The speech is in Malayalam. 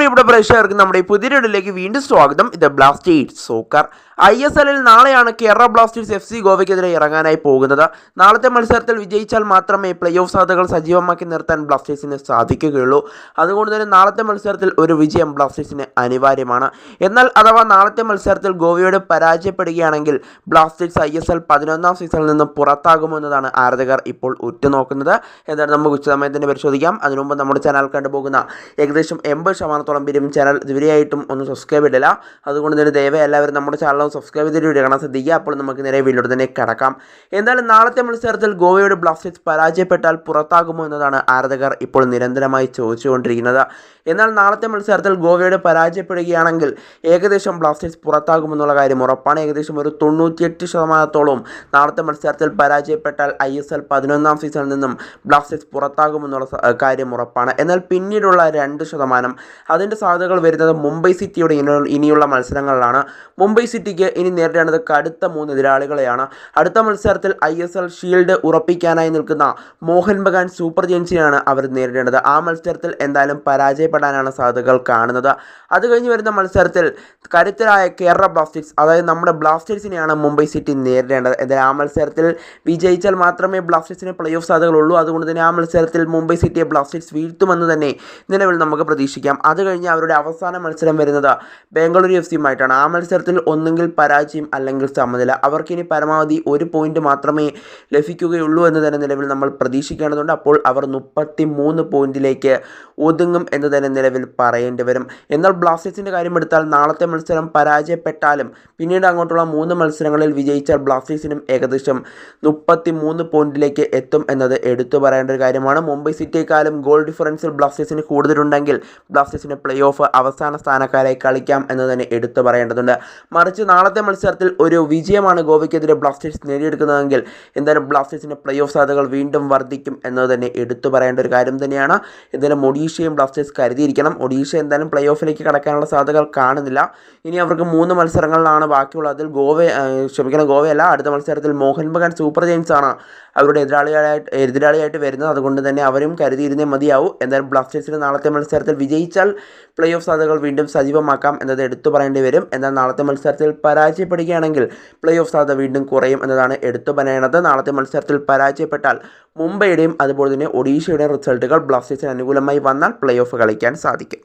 പ്രിയപ്പെട്ട പ്രേക്ഷകർക്ക് നമ്മുടെ ഈ പുതിയൊരിടയിലേക്ക് വീണ്ടും സ്വാഗതം. ഇത് ബ്ലാസ്റ്റേഴ്സ് സോക്കർ ഐ എസ് എല്ലിൽ നാളെയാണ് കേരള ബ്ലാസ്റ്റേഴ്സ് എഫ് സി ഗോവയ്ക്കെതിരെ ഇറങ്ങാനായി പോകുന്നത്. നാളത്തെ മത്സരത്തിൽ വിജയിച്ചാൽ മാത്രമേ പ്ലേ ഓഫ് സാധ്യതകൾ സജീവമാക്കി നിർത്താൻ ബ്ലാസ്റ്റേഴ്സിന് സാധിക്കുകയുള്ളൂ. അതുകൊണ്ട് തന്നെ നാളത്തെ മത്സരത്തിൽ ഒരു വിജയം ബ്ലാസ്റ്റേഴ്സിന് അനിവാര്യമാണ്. എന്നാൽ അഥവാ നാളത്തെ മത്സരത്തിൽ ഗോവയോട് പരാജയപ്പെടുകയാണെങ്കിൽ ബ്ലാസ്റ്റേഴ്സ് ഐ എസ് എൽ പതിനൊന്നാം സീസണിൽ നിന്ന് പുറത്താകുമെന്നതാണ് ആരാധകർ ഇപ്പോൾ ഉറ്റുനോക്കുന്നത്. എന്താണ് നമുക്ക് ഉച്ചസമയത്തിന് പരിശോധിക്കാം. അതിനുമുമ്പ് നമ്മുടെ ചാനൽ കണ്ടുപോകുന്ന ഏകദേശം എൺപത് ശതമാനത്തോളം പേരും ചാനൽ ഇതുവരെയായിട്ടും ഒന്ന് സബ്സ്ക്രൈബ് ഇടില്ല അതുകൊണ്ട് തന്നെ ദയവായി എല്ലാവരും നമ്മുടെ ചാനൽ സബ്സ്ക്രൈബ് ചെയ്തിട്ട് വീഡിയോ കാണാൻ ശ്രദ്ധിക്കുക. അപ്പോൾ നമുക്ക് നേരെ വീഡിയോയുടെ തന്നെ കിടക്കാം. എന്തായാലും നാളത്തെ മത്സരത്തിൽ ഗോവയുടെ ബ്ലാസ്റ്റേഴ്സ് പരാജയപ്പെട്ടാൽ പുറത്താകുമോ എന്നതാണ് ആരാധകർ ഇപ്പോൾ നിരന്തരമായി ചോദിച്ചുകൊണ്ടിരിക്കുന്നത്. എന്നാൽ നാളത്തെ മത്സരത്തിൽ ഗോവയുടെ പരാജയപ്പെടുകയാണെങ്കിൽ ഏകദേശം ബ്ലാസ്റ്റേഴ്സ് പുറത്താകുമെന്നുള്ള കാര്യം ഉറപ്പാണ്. ഏകദേശം ഒരു തൊണ്ണൂറ്റിയെട്ട് ശതമാനത്തോളം നാളത്തെ മത്സരത്തിൽ പരാജയപ്പെട്ടാൽ ഐ എസ് എൽ പതിനൊന്നാം സീസണിൽ നിന്നും ബ്ലാസ്റ്റേഴ്സ് പുറത്താകുമെന്നുള്ള കാര്യം ഉറപ്പാണ്. എന്നാൽ പിന്നീടുള്ള രണ്ട് ശതമാനം അതിന്റെ സാധ്യതകൾ വരുന്നത് മുംബൈ സിറ്റിയുടെ ഇനി- ഇനിയുള്ള മത്സരങ്ങളിലാണ്. മുംബൈ സിറ്റിക്ക് ഇനി നേരിടേണ്ടത് കടുത്ത മൂന്ന് എതിരാളികളെയാണ്. അടുത്ത മത്സരത്തിൽ ഐ എസ് എൽ ഷീൽഡ് ഉറപ്പിക്കാനായി നിൽക്കുന്ന മോഹൻ ബഗാൻ സൂപ്പർ ജെയിൻസിനെയാണ് അവർ നേരിടേണ്ടത്. ആ മത്സരത്തിൽ എന്തായാലും പരാജയപ്പെടാനാണ് സാധ്യതകൾ കാണുന്നത്. അത് കഴിഞ്ഞ് വരുന്ന മത്സരത്തിൽ കരുത്തരായ കേരള ബ്ലാസ്റ്റേഴ്സ് അതായത് നമ്മുടെ ബ്ലാസ്റ്റേഴ്സിനെയാണ് മുംബൈ സിറ്റി നേരിടേണ്ടത്. എന്നാൽ ആ മത്സരത്തിൽ വിജയിച്ചാൽ മാത്രമേ ബ്ലാസ്റ്റേഴ്സിന് പ്ലേ ഓഫ് സാധ്യതകളുള്ളൂ. അതുകൊണ്ട് തന്നെ ആ മത്സരത്തിൽ മുംബൈ സിറ്റിയെ ബ്ലാസ്റ്റേഴ്സ് വീഴ്ത്തുമെന്ന് തന്നെ നിലവിൽ നമുക്ക് പ്രതീക്ഷിക്കാം. അത് കഴിഞ്ഞ് അവരുടെ അവസാന മത്സരം വരുന്നത് ബംഗളൂരു എഫ് സിയുമായിട്ടാണ്. ആ മത്സരത്തിൽ ഒന്നുകിൽ പരാജയം അല്ലെങ്കിൽ സമനില. അവർക്കിനി പരമാവധി ഒരു പോയിന്റ് മാത്രമേ ലഭിക്കുകയുള്ളൂ എന്ന് തന്നെ നിലവിൽ നമ്മൾ പ്രതീക്ഷിക്കേണ്ടതുണ്ട്. അപ്പോൾ അവർ മുപ്പത്തി മൂന്ന് പോയിന്റിലേക്ക് ഒതുങ്ങും എന്ന് തന്നെ നിലവിൽ പറയേണ്ടി വരും. എന്നാൽ ബ്ലാസ്റ്റേഴ്സിന്റെ കാര്യം എടുത്താൽ നാളത്തെ മത്സരം പരാജയപ്പെട്ടാലും പിന്നീട് അങ്ങോട്ടുള്ള മൂന്ന് മത്സരങ്ങളിൽ വിജയിച്ചാൽ ബ്ലാസ്റ്റേഴ്സിനും ഏകദേശം മുപ്പത്തി മൂന്ന് പോയിന്റിലേക്ക് എത്തും എന്നത് എടുത്തു പറയേണ്ട ഒരു കാര്യമാണ്. മുംബൈ സിറ്റിയെക്കാളും ഗോൾ ഡിഫറൻസിൽ ബ്ലാസ്റ്റേഴ്സിന് കൂടുതലുണ്ടെങ്കിൽ ബ്ലാസ്റ്റേഴ്സിന് പ്ലേ ഓഫ് അവസാന സ്ഥാനക്കാരായി കളിക്കാം എന്ന് തന്നെ എടുത്തു പറയേണ്ടതുണ്ട്. മറിച്ച് നാളത്തെ മത്സരത്തിൽ ഒരു വിജയമാണ് ഗോവയ്ക്കെതിരെ ബ്ലാസ്റ്റേഴ്സ് നേടിയെടുക്കുന്നതെങ്കിൽ എന്തായാലും ബ്ലാസ്റ്റേഴ്സിന്റെ പ്ലേ ഓഫ് സാധ്യതകൾ വീണ്ടും വർദ്ധിക്കും എന്നത് തന്നെ എടുത്തു പറയേണ്ട ഒരു കാര്യം തന്നെയാണ്. എന്തായാലും ഒഡീഷയും ബ്ലാസ്റ്റേഴ്സ് കരുതിയിരിക്കണം. ഒഡീഷ എന്തായാലും പ്ലേ ഓഫിലേക്ക് കടക്കാനുള്ള സാധ്യതകൾ കാണുന്നില്ല. ഇനി അവർക്ക് മൂന്ന് മത്സരങ്ങളിലാണ് ബാക്കിയുള്ളത്. അതിൽ ഗോവ ക്ഷമിക്കണം ഗോവയല്ല. അടുത്ത മത്സരത്തിൽ മോഹൻ ബഗാൻ സൂപ്പർ ജെയിൻസ് ആണ് അവരുടെ എതിരാളികളായിട്ട് എതിരാളിയായിട്ട് വരുന്നത്. അതുകൊണ്ട് തന്നെ അവരും കരുതിയിരുന്നേ മതിയാവും. എന്തായാലും ബ്ലാസ്റ്റേഴ്സിന് നാളത്തെ മത്സരത്തിൽ വിജയിച്ചാൽ പ്ലേ ഓഫ് സാധ്യതകൾ വീണ്ടും സജീവമാക്കാം എന്നത് എടുത്തു പറയേണ്ടി വരും. എന്നാൽ നാളത്തെ മത്സരത്തിൽ പരാജയപ്പെടുകയാണെങ്കിൽ പ്ലേ ഓഫ് സാധ്യത വീണ്ടും കുറയും എന്നതാണ് എടുത്തു പറയേണ്ടത്. നാളത്തെ മത്സരത്തിൽ പരാജയപ്പെട്ടാൽ മുംബൈയുടെയും അതുപോലെ തന്നെ ഒഡീഷയുടെയും റിസൾട്ടുകൾ ബ്ലാസ്റ്റേഴ്സിന് അനുകൂലമായി വന്നാൽ പ്ലേ ഓഫ് കളിക്കാൻ സാധിക്കും.